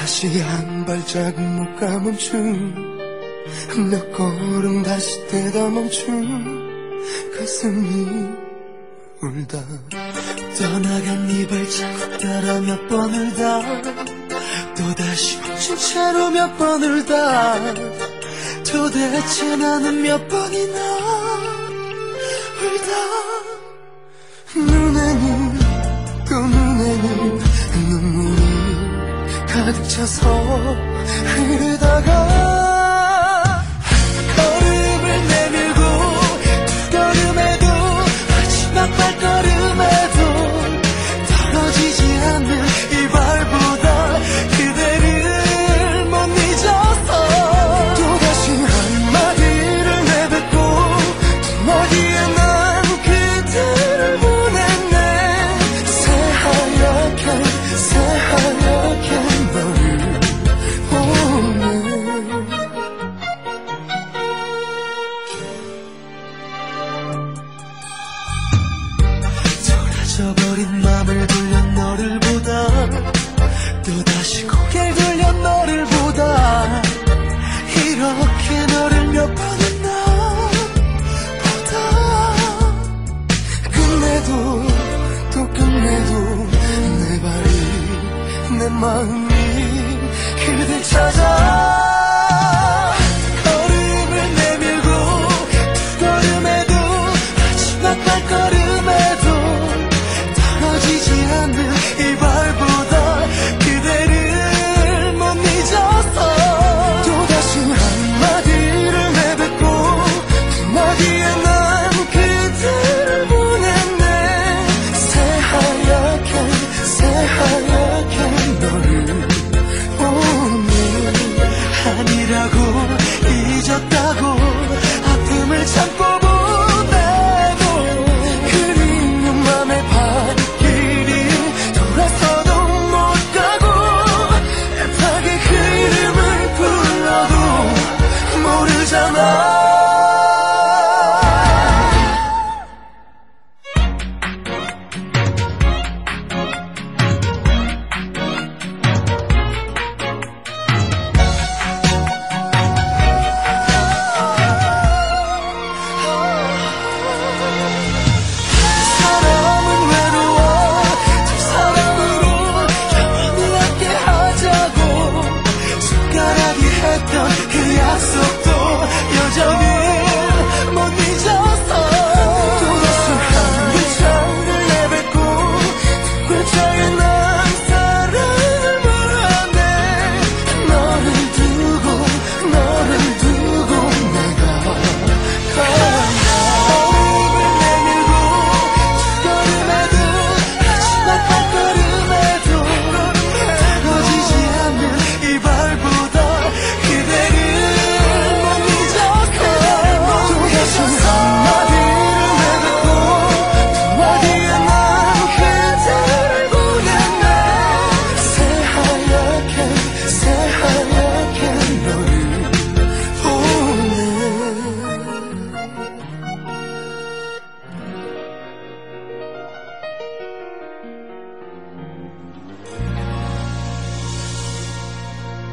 다시 한 발자국 못 가 멈춤 몇 걸음 다시 뛰다 멈춘 가슴이 울다. 떠나간 네 발자국 따라 몇 번을 다. 또다시 멈춘 채로 몇 번을 다. 도대체 나는 몇 번이나 울다. 갇혀서 흐르다가 내 마음이 그댈 찾아 걸음을 내밀고 두 걸음에도 마지막 발걸음